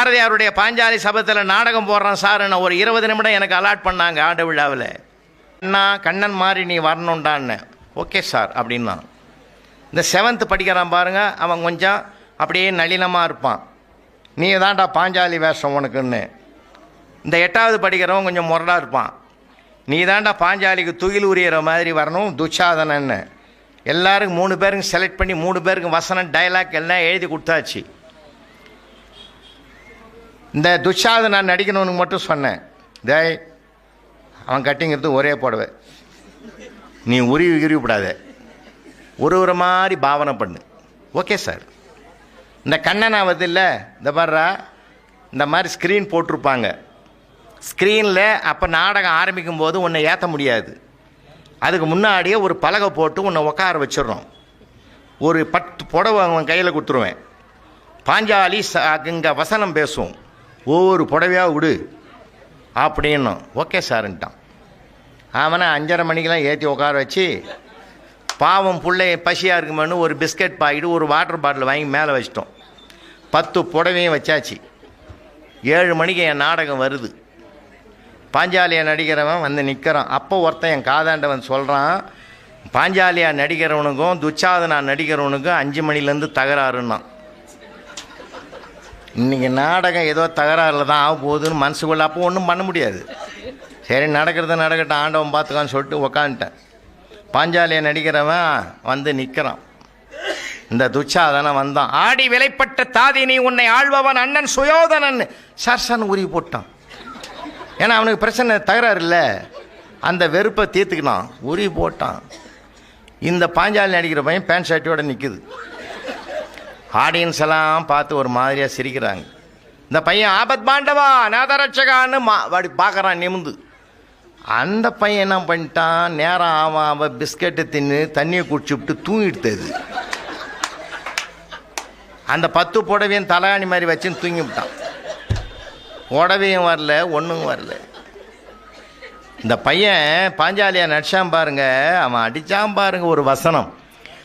பாரதியாருடைய பாஞ்சாலி சபத்தில் நாடகம் போடுறேன் சார் நான் ஒரு இருபது நிமிடம் எனக்கு அலாட் பண்ணாங்க ஆண்டு விழாவில். அண்ணா கண்ணன் மாதிரி நீ வரணுண்டான்னு ஓகே சார் அப்படின்னா இந்த செவன்த்து படிக்கிறான் பாருங்கள் அவன் கொஞ்சம் அப்படியே நளினமாக இருப்பான். நீ தான்டா பாஞ்சாலி வேஷம் உனக்குன்னு. இந்த எட்டாவது படிக்கிறவன் கொஞ்சம் முரடாக இருப்பான். நீ தான்டா பாஞ்சாலிக்கு துகில் உரியற மாதிரி வரணும் துச்சாதனன்னு. எல்லாருக்கும் மூணு பேருக்கும் செலக்ட் பண்ணி மூணு பேருக்கு வசனம் டைலாக் எல்லாம் எழுதி கொடுத்தாச்சு. இந்த துஷாது நான் நடிக்கணும்னு மட்டும் சொன்னேன். டேய் அவன் கட்டிங்கிறது ஒரே புடவை. நீ உருவி உருவிப்படாத ஒரு ஒரு மாதிரி பாவனை பண்ணு. Okay sir. இந்த கண்ணனா வந்து இல்லை இந்த பாடுறா இந்த மாதிரி ஸ்க்ரீன் போட்டிருப்பாங்க. ஸ்க்ரீனில் அப்போ நாடகம் ஆரம்பிக்கும் போது உன்னை ஏற்ற முடியாது. அதுக்கு முன்னாடியே ஒரு பலகை போட்டு உன்னை உட்கார வச்சிடுறோம். ஒரு பத்து புடவை அவன் கையில் கொடுத்துருவேன். பாஞ்சாலி ச இங்கே வசனம் பேசுவோம் ஒவ்வொரு புடவையாக விடு. அப்படின்னும் ஓகே சார்ன்ட்டான் அவனை அஞ்சரை மணிக்கெலாம் ஏற்றி உட்கார வச்சு பாவம் பிள்ளை பசியாக இருக்குமான்னு ஒரு பிஸ்கட் பாக்கெட்டு ஒரு வாட்டர் பாட்டில் வாங்கி மேலே வச்சிட்டோம். பத்து புடவையும் வச்சாச்சு. ஏழு மணிக்கு என் நாடகம் வருது. பாஞ்சாலியா நடிக்கிறவன் வந்து நிற்கிறான் அப்போ ஒருத்தன் என் காதாண்டவன் சொல்கிறான் பாஞ்சாலியா நடிக்கிறவனுக்கும் துச்சாதனா நடிக்கிறவனுக்கும் அஞ்சு மணிலேருந்து தகராறுன்னான். இன்றைக்கி நாடகம் ஏதோ தகராறில் தான் ஆக போகுதுன்னு மனசுக்குள்ள அப்போ ஒன்றும் பண்ண முடியாது. சரி நடக்கிறது நடக்கட்டும் ஆண்டவன் பார்த்துக்கான்னு சொல்லிட்டு உக்காந்துட்டேன். பாஞ்சாலியை நடிக்கிறவன் வந்து நிற்கிறான் இந்த துச்சாதனன் வந்தான். ஆடி விலைப்பட்ட தாதினி உன்னை ஆழ்பவன் அண்ணன் சுயோதனன். சர்சன் உருவி போட்டான். ஏன்னா அவனுக்கு பிரச்சனை தகராறு இல்லை. அந்த வெறுப்பை தீர்த்துக்கினான். உருவி போட்டான். இந்த பாஞ்சாலி நடிக்கிற பையன் பேண்ட் ஷர்ட்டோட நிற்குது ஆடியன்ஸ் எல்லாம் பார்த்து ஒரு மாதிரியாக சிரிக்கிறாங்க. இந்த பையன் ஆபத் பாண்டவா நாதரட்சகான்னு மா அப்படி பார்க்குறான் நிமிந்து அந்த பையன் என்ன பண்ணிட்டான் நேரம் அவன் அவன் பிஸ்கெட்டை தின்னு தண்ணியை குடிச்சுவிட்டு தூங்கிடுத்தது அந்த பத்து புடவையும் தலையாணி மாதிரி வச்சுன்னு தூங்கிவிட்டான் உடவையும் புடவையும் வரல ஒன்றும் வரல. இந்த பையன் பாஞ்சாலியாக நடிச்சான் பாருங்க அவன் அடிச்சான் பாருங்க ஒரு வசனம்.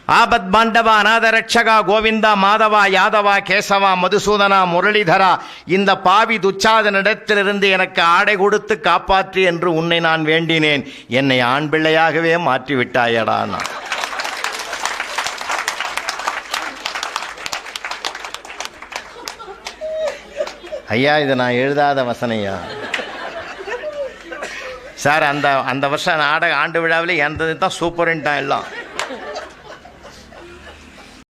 ஆபத் பாண்டவா அநாத ரட்சகா கோவிந்தா மாதவா யாதவா கேசவா மதுசூதனா முரளிதரா இந்த பாவி துச்சாதனிடத்திலிருந்து எனக்கு ஆடை கொடுத்து காப்பாற்று என்று உன்னை நான் வேண்டினேன். என்னை ஆண் பிள்ளையாகவே மாற்றி விட்டாயடா நான். ஐயா இது நான் எழுதாத வசனையா சார் அந்த அந்த வருஷம் நாடக ஆண்டு விழாவில் எந்தது தான் சூப்பர்ன்ட்டான் எல்லாம்.